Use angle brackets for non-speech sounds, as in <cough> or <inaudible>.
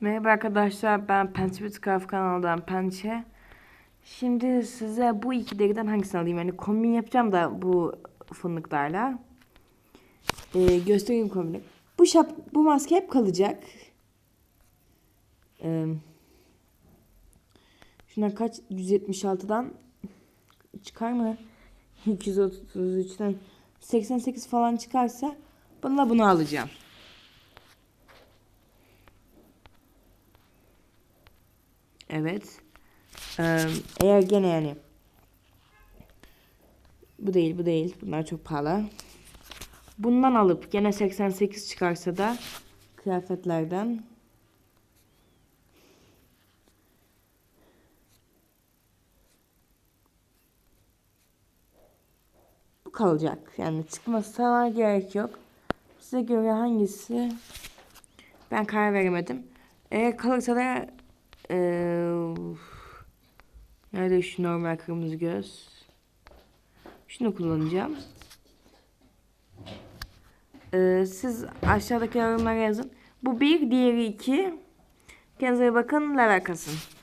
Merhaba arkadaşlar ben Pençe Bitkaf kanalından Pençe. Şimdi size bu iki deriden hangisini alayım? Yani kombin yapacağım da bu fındıklarla. Ee, göstereyim kombini. Bu şap, bu maske hep kalacak. Ee, şuna kaç? 176'dan çıkar mı? <laughs> 233'ten 88 falan çıkarsa bununla bunu alacağım. Evet. Ee, eğer gene yani bu değil bu değil. Bunlar çok pahalı. Bundan alıp gene 88 çıkarsa da kıyafetlerden bu kalacak. Yani çıkmasına gerek yok. Size göre hangisi ben karar veremedim. Eğer kalırsa da eee nerede şu normal kırmızı göz? Şunu kullanacağım. Eee, siz aşağıdaki yorumlara yazın. Bu bir, diğeri iki. Kendinize bakın. Lever kasın.